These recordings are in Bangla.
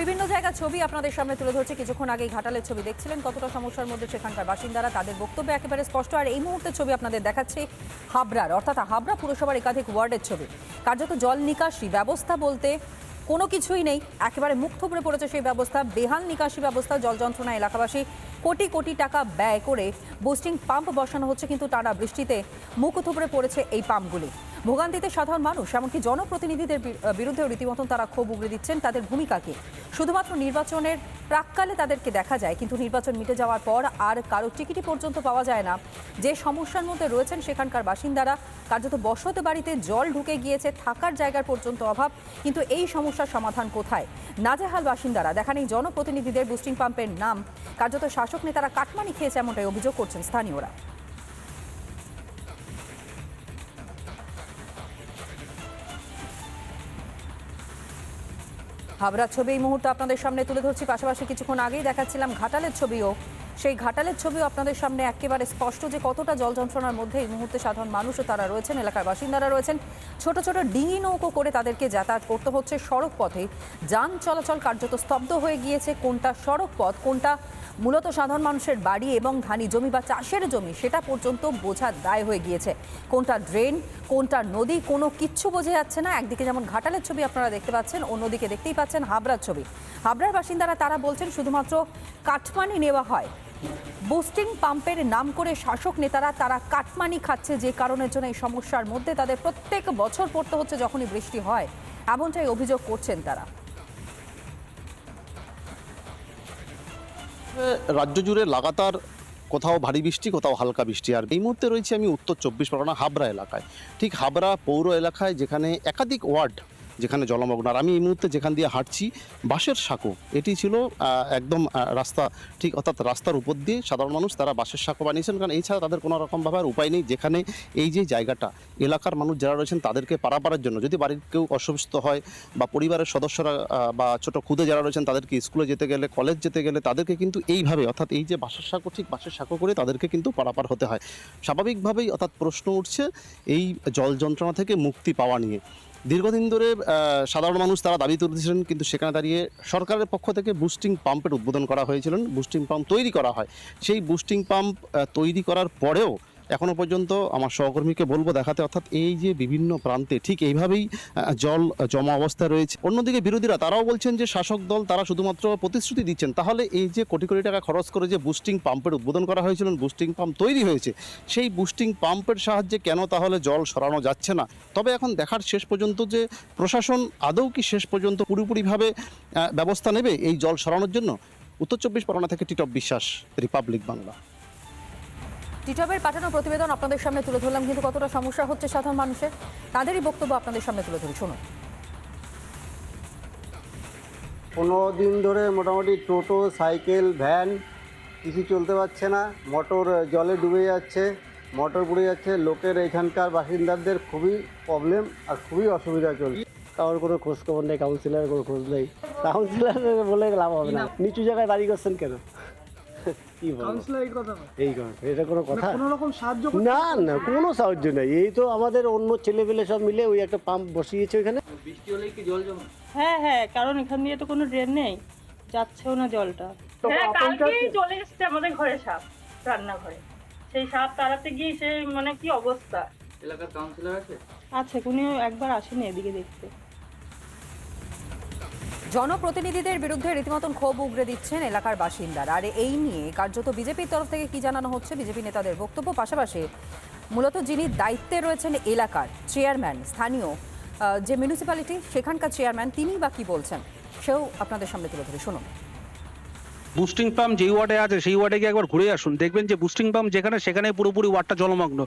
বিভিন্ন জায়গার ছবি আপনাদের সামনে তুলে ধরছে। কিছুক্ষণ আগে ঘাটালের ছবি দেখছিলেন। কতটা সমস্যার মধ্যে সেখানকার বাসিন্দারা তাদের বক্তব্য একেবারে স্পষ্ট। আর এই মুহূর্তে ছবি আপনাদের দেখাচ্ছে হাবড়ার, অর্থাৎ হাবড়া পুরসভার একাধিক ওয়ার্ডের ছবি। কার্যত জল নিকাশি ব্যবস্থা বলতে কোনো কিছুই নেই। একেবারে মুখ থুবড়ে পড়েছে সেই ব্যবস্থা। বেহাল নিকাশি ব্যবস্থা জল যন্ত্রণা এলাকাবাসী কোটি কোটি টাকা ব্যয় করে বুস্টিং পাম্প বসানো হচ্ছে। কিন্তু টানা বৃষ্টিতে মুখ থুবড়ে পড়েছে এই পাম্পগুলি ভোগান্তিতে সাধারণ মানুষ, এমনকি জনপ্রতিনিধিদের বিরুদ্ধেও রীতিমতন তারা ক্ষোভ উগড়ে দিচ্ছেন তাদের ভূমিকাকে শুধুমাত্র নির্বাচনের প্রাককালে তাদেরকে দেখা যায়, কিন্তু নির্বাচন মিটে যাওয়ার পর আর কারও টিকিটি পর্যন্ত পাওয়া যায় না। যে সমস্যার মধ্যে রয়েছেন সেখানকার বাসিন্দারা, কার্যত বসত বাড়িতে জল ঢুকে গিয়েছে, থাকার জায়গার পর্যন্ত অভাব, কিন্তু এই সমস্যার সমাধান কোথায়? নাজেহাল বাসিন্দারা দেখা নেই জনপ্রতিনিধিদের বুস্টিং পাম্পের নাম। কার্যত শাসক নেতারা কাটমানি খেয়েছে এমনটাই অভিযোগ করছেন স্থানীয়রা। হাবড়ার ছবি এই মুহূর্তে আপনাদের সামনে তুলে ধরছি। পাশাপাশি কিছুক্ষণ আগেই দেখাচ্ছিলাম ঘাটালের ছবিও। সেই ঘাটালের ছবিও আপনাদের সামনে একেবারে স্পষ্ট যে কতটা জল যন্ত্রণার মধ্যে এই মুহূর্তে সাধারণ মানুষও তারা রয়েছেন, এলাকার বাসিন্দারা রয়েছেন। ছোট ছোট ডিঙি নৌকো করে তাদেরকে যাতায়াত করতে হচ্ছে সড়ক পথে। যান চলাচল কার্যত স্তব্ধ হয়ে গিয়েছে। কোনটা সড়ক পথ, কোনটা মূলত সাধারণ মানুষের বাড়ি এবং ধানি জমি বা চাষের জমি, সেটা পর্যন্ত বোঝা দায় হয়ে গিয়েছে। কোনটা ড্রেন, কোনটা নদী, কোনো কিচ্ছু বোঝা যাচ্ছে না। একদিকে যেমন ঘাটালের ছবি আপনারা দেখতে পাচ্ছেন, অন্যদিকে দেখতেই পাচ্ছেন হাবড়ার ছবি। হাবড়ার বাসিন্দারা তারা বলছেন, শুধুমাত্র কাটমানি নেওয়া হয়। বুস্টিং পাম্পের নাম করে শাসক নেতারা তারা কাটমানি খাচ্ছে যে কারণের জন্য এই সমস্যার মধ্যে। তাদের প্রত্যেক বছর পড়তে হচ্ছে যখনই বৃষ্টি হয়। এমনটাই অভিযোগ করছেন তারা। রাজ্য জুড়ে লাগাতার কোথাও ভারী বৃষ্টি, কোথাও হালকা বৃষ্টি। আর এই মুহূর্তে রয়েছে আমি উত্তর চব্বিশ পরগনা হাবড়া এলাকায়। ঠিক হাবড়া পৌর এলাকায় যেখানে একাধিক ওয়ার্ড যেখানে জলমগ্ন। আর আমি এই মুহূর্তে যেখান দিয়ে হাঁটছি, বাঁশের সাঁকো। এটি ছিল একদম রাস্তা, ঠিক অর্থাৎ রাস্তার উপর দিয়ে সাধারণ মানুষ তারা বাঁশের সাঁকো বানিয়েছেন। কারণ এছাড়া তাদের কোনো রকমভাবে আর উপায় নেই। যেখানে এই যে জায়গাটা, এলাকার মানুষ যারা রয়েছেন তাদেরকে পারাপারের জন্য। যদি বাড়ির কেউ অসুস্থ হয় বা পরিবারের সদস্যরা বা ছোটো খুদে যারা রয়েছেন তাদেরকে স্কুলে যেতে গেলে, কলেজ যেতে গেলে তাদেরকে কিন্তু এইভাবে, অর্থাৎ এই যে বাঁশের সাঁকো, ঠিক বাঁশের সাঁকো করে তাদেরকে কিন্তু পারাপার হতে হয়। স্বাভাবিকভাবেই অর্থাৎ প্রশ্ন উঠছে, এই জল যন্ত্রণা থেকে মুক্তি পাওয়া নিয়ে। দীর্ঘদিন ধরে সাধারণ মানুষ তারা দাবি তুলেছিলেন কিন্তু সেখানে দাঁড়িয়ে সরকারের পক্ষ থেকে বুস্টিং পাম্পের উদ্বোধন করা হয়েছিলেন বুস্টিং পাম্প তৈরি করা হয়। সেই বুস্টিং পাম্প তৈরি করার পরেও এখনও পর্যন্ত আমার সহকর্মীকে বলব দেখাতে, অর্থাৎ এই যে বিভিন্ন প্রান্তে ঠিক এইভাবেই জল জমা অবস্থায় রয়েছে। অন্যদিকে বিরোধীরা, তারাও বলছেন যে শাসক দল তারা শুধুমাত্র প্রতিশ্রুতি দিচ্ছেন। তাহলে এই যে কোটি কোটি টাকা খরচ করে যে বুস্টিং পাম্পের উদ্বোধন করা হয়েছিল বুস্টিং পাম্প তৈরি হয়েছে, সেই বুস্টিং পাম্পের সাহায্যে কেন তাহলে জল সরানো যাচ্ছে না? তবে এখন দেখার শেষ পর্যন্ত যে প্রশাসন আদৌ কি শেষ পর্যন্ত পুরোপুরিভাবে ব্যবস্থা নেবে এই জল সরানোর জন্য? উত্তর চব্বিশ পরগনা থেকে টিটপ বিশ্বাস, রিপাবলিক বাংলা। টিটবের পাঠানো প্রতিবেদন আপনাদের সামনে তুলে ধরলাম কিন্তু কতটা সমস্যা হচ্ছে সাধারণ মানুষের তাদেরই বক্তব্য আপনাদের সামনে তুলে ধরি শুনুন। পনেরো দিন ধরে মোটামুটি টোটো সাইকেল ভ্যান কিছু চলতে পারছে না। মোটর জলে ডুবে যাচ্ছে মোটর পুড়ে যাচ্ছে। লোকের এখানকার বাসিন্দাদের খুবই প্রবলেম আর খুবই অসুবিধা চলছে। কারোর কোনো খোঁজ খবর নেই কাউন্সিলরের কোনো খোঁজ নেই। কাউন্সিলর বলে লাভ হবে না। নিচু জায়গায় বাড়ি করছেন কেন? কি এই কথা না। এই কথা এটা কোনো কথা? কোনো রকম সাহায্য না না কোনো সাহায্য নেই। এই তো আমাদের অন্য ছেলেপেলে সব মিলে ওই একটা পাম্প বসিয়েছে ওইখানে। হ্যাঁ হ্যাঁ কারণ এখান দিয়ে তো কোনো ড্রেন নেই। যাচ্ছেও না জলটা। হ্যাঁ কালকেই চলে এসছে আমাদের ঘরে সাপ রান্নাঘরে। সেই সাপ তাড়াতে গিয়ে সে মানে কি অবস্থা? এলাকার কাউন্সিলর আছে? আছে উনিও একবার আসেনি এদিকে দেখতে। জনপ্রতিনিধিদের বিরুদ্ধে রীতিমতন ক্ষোভ উগড়ে দিচ্ছেন এলাকার বাসিন্দারা। আর এই নিয়ে কার্যত বিজেপির তরফ থেকে কি জানানো হচ্ছে? বিজেপি নেতাদের বক্তব্য পাশাপাশি মূলত যিনি দায়িত্বে রয়েছেন এলাকার চেয়ারম্যান, স্থানীয় যে মিউনিসিপ্যালিটি সেখানকার চেয়ারম্যান তিনি বা কি বলছেন? সেও আপনাদের সামনে তুলে ধরে। শুনুন। বুস্টিং পাম্প যেই ওয়ার্ডে আছে, সেই ওয়ার্ডে গিয়ে একবার ঘুরে আসুন। দেখবেন যে বুস্টিং পাম্প যেখানে সেখানে পুরোপুরি ওয়ার্ডটা জলমগ্ন।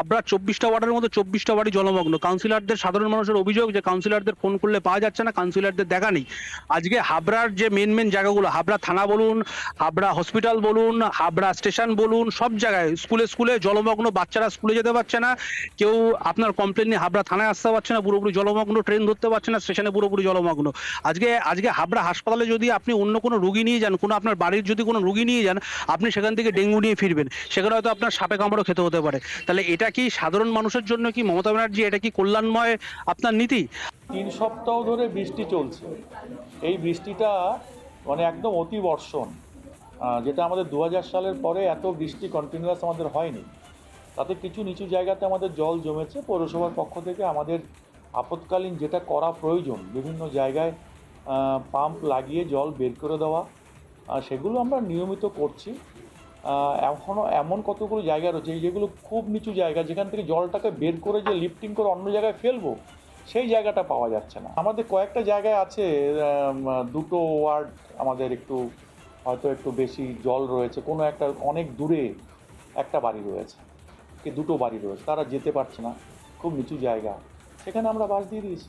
আপনার চব্বিশটা ওয়ার্ডের মধ্যে চব্বিশটা ওয়ার্ডই জলমগ্ন। কাউন্সিলরদের সাধারণ মানুষের অভিযোগ যে কাউন্সিলরদের ফোন করলে পাওয়া যাচ্ছে না কাউন্সিলরদের দেখা নেই। আজকে হাবড়ার যে মেন মেন জায়গাগুলো, হাবড়া থানা বলুন, হাবড়া হসপিটাল বলুন, হাবড়া স্টেশন বলুন, সব জায়গায় স্কুলে স্কুলে জলমগ্ন, বাচ্চারা স্কুলে যেতে পারছে না। কেউ আপনার কমপ্লেন নিয়ে হাবড়া থানায় আসতে পারছে না, পুরোপুরি জলমগ্ন ট্রেন ধরতে পারছে না স্টেশনে পুরোপুরি জলমগ্ন। আজকে আজকে হাবড়া হাসপাতালে যদি আপনি অন্য কোনো রুগী নিয়ে যান, কোনো আপনার বাড়ির যদি কোনো রুগী নিয়ে যান, আপনি সেখান থেকে ডেঙ্গু নিয়ে ফিরবেন। সেখানে হয়তো আপনার সাপে কামড়ও খেতে হতে পারে। তাহলে এটা কি সাধারণ মানুষের জন্য কি মমতা ব্যানার্জি, এটা কি কল্যাণময় আপনার নীতি? তিন সপ্তাহ ধরে বৃষ্টি চলছে। এই বৃষ্টিটা মানে একদম অতি বর্ষণ। যেটা আমাদের দু হাজার সালের পরে এত বৃষ্টি কন্টিনিউয়াস আমাদের হয়নি। তাতে কিছু নিচু জায়গাতে আমাদের জল জমেছে। পৌরসভার পক্ষ থেকে আমাদের আপৎকালীন যেটা করা প্রয়োজন, বিভিন্ন জায়গায় পাম্প লাগিয়ে জল বের করে দেওয়া সেগুলো আমরা নিয়মিত করছি। এখনও এমন কতগুলো জায়গা রয়েছে, যেগুলো খুব নিচু জায়গা, যেখান থেকে জলটাকে বের করে যে লিফটিং করে অন্য জায়গায় ফেলব, সেই জায়গাটা পাওয়া যাচ্ছে না। আমাদের কয়েকটা জায়গায় আছে দুটো ওয়ার্ড আমাদের একটু, হয়তো একটু বেশি জল রয়েছে। কোনো একটা অনেক দূরে একটা বাড়ি রয়েছে, কি দুটো বাড়ি রয়েছে, তারা যেতে পারছে না, খুব নিচু জায়গা। সেখানে আমরা বাস দিয়ে দিয়েছি।